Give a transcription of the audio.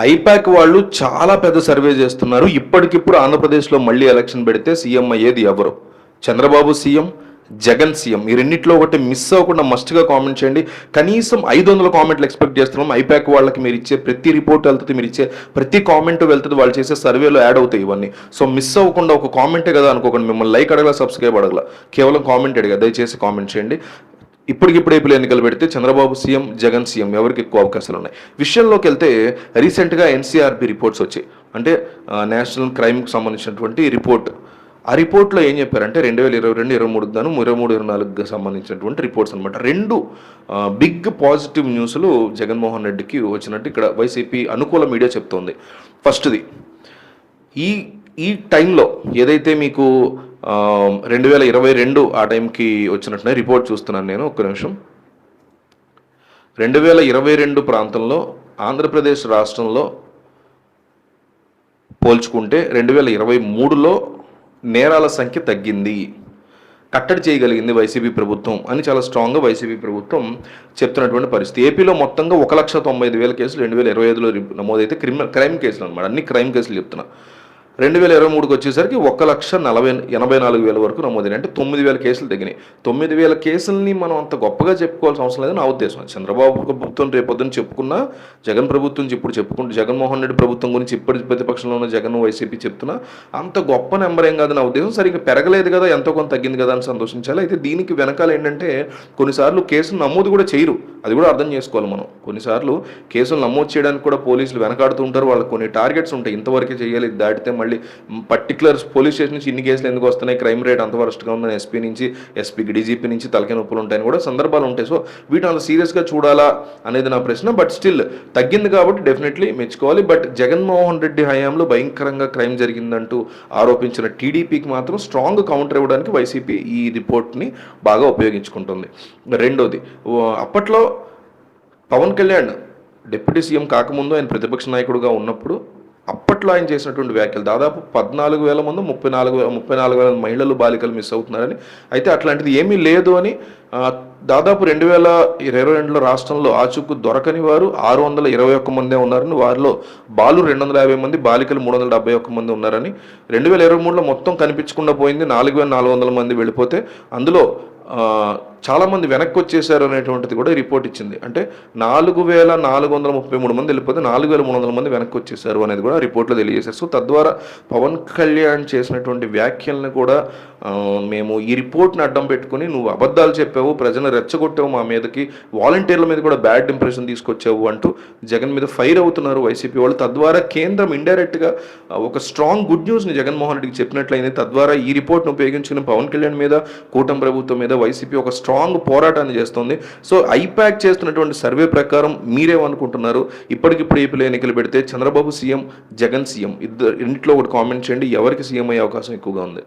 I-PAC వాళ్ళు చాలా పెద్ద సర్వే చేస్తున్నారు. ఇప్పటికిప్పుడు ఆంధ్రప్రదేశ్లో మళ్ళీ ఎలక్షన్ పెడితే సీఎం అయ్యేది ఎవరు? Chandrababu CM Jagan CM. ఈ రెండింటిలో ఒకటి మిస్ అవ్వకుండా మస్ట్గా కామెంట్ చేయండి. కనీసం ఐదు వందల కామెంట్లు ఎక్స్పెక్ట్ చేస్తున్నాం. ఐపాక్ వాళ్ళకి మీరు ఇచ్చే ప్రతి రిపోర్ట్ వెళ్తుంది మీరు ఇచ్చే ప్రతి కామెంట్ వెళ్తుంది వాళ్ళు చేసే సర్వేలో యాడ్ అవుతాయి ఇవన్నీ. సో మిస్ అవ్వకుండా ఒక కామెంటే కదా అనుకోకండి. మిమ్మల్ని లైక్ అడగల సబ్స్క్రైబ్ అడగల. కేవలం కామెంట్ అడిగా. దయచేసి కామెంట్ చేయండి. ఇప్పటికిప్పుడు ఏపీలో ఎన్నికలు పెడితే చంద్రబాబు సీఎం జగన్ సీఎం ఎవరికి ఎక్కువ అవకాశాలు ఉన్నాయి? విషయంలోకి వెళ్తే రీసెంట్గా ఎన్సీఆర్బి రిపోర్ట్స్ వచ్చాయి. అంటే నేషనల్ క్రైమ్కి సంబంధించినటువంటి రిపోర్ట్ ఆ రిపోర్ట్లో ఏం చెప్పారంటే రెండు వేల ఇరవై రెండు ఇరవై మూడు గాను ఇరవై మూడు ఇరవై నాలుగుకి సంబంధించినటువంటి రిపోర్ట్స్ అనమాట రెండు బిగ్ పాజిటివ్ న్యూస్లు జగన్మోహన్ రెడ్డికి వచ్చినట్టు ఇక్కడ వైసీపీ అనుకూల మీడియా చెప్తోంది. ఫస్ట్ది ఈ ఈ టైంలో ఏదైతే మీకు రెండు వేల ఇరవై రెండు ఆ టైంకి వచ్చినట్టునే రిపోర్ట్ చూస్తున్నాను నేను ఒక్క నిమిషం. రెండు వేల ఇరవై రెండు ప్రాంతంలో ఆంధ్రప్రదేశ్ రాష్ట్రంలో పోల్చుకుంటే రెండు వేల ఇరవై మూడులో నేరాల సంఖ్య తగ్గింది. కట్టడి చేయగలిగింది వైసీపీ ప్రభుత్వం అని చాలా స్ట్రాంగ్గా వైసీపీ ప్రభుత్వం చెప్తున్నటువంటి పరిస్థితి. ఏపీలో మొత్తంగా ఒక లక్ష తొంభై ఐదు వేల కేసులు రెండు వేల ఇరవై ఐదులో నమోదైతే క్రిమినల్ క్రైమ్ కేసులు అనమాట అన్ని క్రైమ్ కేసులు చెప్తున్నా. రెండు వేల ఇరవై మూడుకి వచ్చేసరికి ఒక లక్ష నలభై ఎనభై నాలుగు వేల వరకు నమోదైన అంటే తొమ్మిది వేల కేసులు తగ్గినాయి. తొమ్మిది వేల కేసుల్ని మనం అంత గొప్పగా చెప్పుకోవాల్సిన అవసరం లేదు నా ఉద్దేశం. చంద్రబాబు ప్రభుత్వం రేపొద్దున చెప్పుకున్నా జగన్ ప్రభుత్వం ఇప్పుడు చెప్పుకుంటూ జగన్మోహన్ రెడ్డి ప్రభుత్వం గురించి ఇప్పటి ప్రతిపక్షంలో ఉన్న జగన్ వైసీపీ చెప్తున్నా అంత గొప్ప నెంబర్ ఏం కాదు నా ఉద్దేశం. సరిగ్గా పెరగలేదు కదా ఎంతో కొంత తగ్గింది కదా అని సంతోషించాలి. అయితే దీనికి వెనకాల ఏంటంటే కొన్నిసార్లు కేసులు నమోదు కూడా చేయరు. అది కూడా అర్థం చేసుకోవాలి మనం. కొన్నిసార్లు కేసులు నమోదు చేయడానికి కూడా పోలీసులు వెనకాడుతూ ఉంటారు. వాళ్ళకి కొన్ని టార్గెట్స్ ఉంటాయి. ఇంతవరకే చేయాలి దాటితే మళ్ళీ పర్టికులర్ పోలీస్ స్టేషన్ నుంచి ఇన్ని కేసులు ఎందుకు వస్తున్నాయి? క్రైమ్ రేట్ అంత వరస్ట్గా ఉందని ఎస్పీ నుంచి ఎస్పీకి డీజీపీ నుంచి తలకే నొప్పులు ఉంటాయని కూడా సందర్భాలు ఉంటాయి. సో వీటిని అంత సీరియస్గా చూడాలా అనేది నా ప్రశ్న. బట్ స్టిల్ తగ్గింది కాబట్టి డెఫినెట్లీ మెచ్చుకోవాలి. బట్ జగన్మోహన్ రెడ్డి హయాంలో భయంకరంగా క్రైమ్ జరిగిందంటూ ఆరోపించిన టీడీపీకి మాత్రం స్ట్రాంగ్ కౌంటర్ ఇవ్వడానికి వైసీపీ ఈ రిపోర్ట్ని బాగా ఉపయోగించుకుంటుంది. రెండోది అప్పట్లో పవన్ కళ్యాణ్ డిప్యూటీ సీఎం కాకముందు ఆయన ప్రతిపక్ష నాయకుడుగా ఉన్నప్పుడు అప్పట్లో ఆయన చేసినటువంటి వ్యాఖ్యలు దాదాపు పద్నాలుగు వేల మంది ముప్పై నాలుగు వేల ముప్పై నాలుగు వేల మహిళలు బాలికలు మిస్ అవుతున్నారని. అయితే అట్లాంటిది ఏమీ లేదు అని దాదాపు రెండు వేల ఇరవై రెండులో రాష్ట్రంలో ఆచూకు దొరకని వారు ఆరు వందల ఇరవై ఒక్క మందే ఉన్నారని వారిలో బాలు రెండు వందల యాభై మంది బాలికలు మూడు వందల డెబ్బై ఒక్క మంది ఉన్నారని. రెండు వేల ఇరవై మూడులో మొత్తం కనిపించకుండా పోయింది నాలుగు వేల నాలుగు వందల మంది వెళ్ళిపోతే అందులో చాలామంది వెనక్కి వచ్చేసారు అనేటువంటిది కూడా రిపోర్ట్ ఇచ్చింది. అంటే నాలుగు వేల నాలుగు వందల ముప్పై మూడు మంది వెళ్ళిపోతే నాలుగు వేల మూడు వందల మంది వెనక్కి వచ్చేసారు అనేది కూడా రిపోర్ట్లో తెలియజేశారు. సో తద్వారా పవన్ కళ్యాణ్ చేసినటువంటి వ్యాఖ్యలను కూడా మేము ఈ రిపోర్ట్ని అడ్డం పెట్టుకుని నువ్వు అబద్ధాలు చెప్పావు ప్రజలను రెచ్చగొట్టావు మా మీదకి వాలంటీర్ల మీద కూడా బ్యాడ్ ఇంప్రెషన్ తీసుకొచ్చావు అంటూ జగన్ మీద ఫైర్ అవుతున్నారు వైసీపీ వాళ్ళు. తద్వారా కేంద్రం ఇండైరెక్ట్గా ఒక స్ట్రాంగ్ గుడ్ న్యూస్ని జగన్మోహన్ రెడ్డికి చెప్పినట్లయింది తద్వారా ఈ రిపోర్ట్ను ఉపయోగించుకుని పవన్ కళ్యాణ్ మీద కూటమి ప్రభుత్వం మీద వైసీపీ ఒక స్ట్రాంగ్ పోరాటాన్ని చేస్తుంది. సో ఐప్యాక్ చేస్తున్నటువంటి సర్వే ప్రకారం మీరేమనుకుంటున్నారు? ఇప్పటికిప్పుడు ఏపీలో ఎన్నికలు పెడితే చంద్రబాబు సీఎం జగన్ సీఎం ఇద్దరు ఇంట్లో ఒకటి కామెంట్ చేయండి. ఎవరికి సీఎం అయ్యే అవకాశం ఎక్కువగా ఉంది?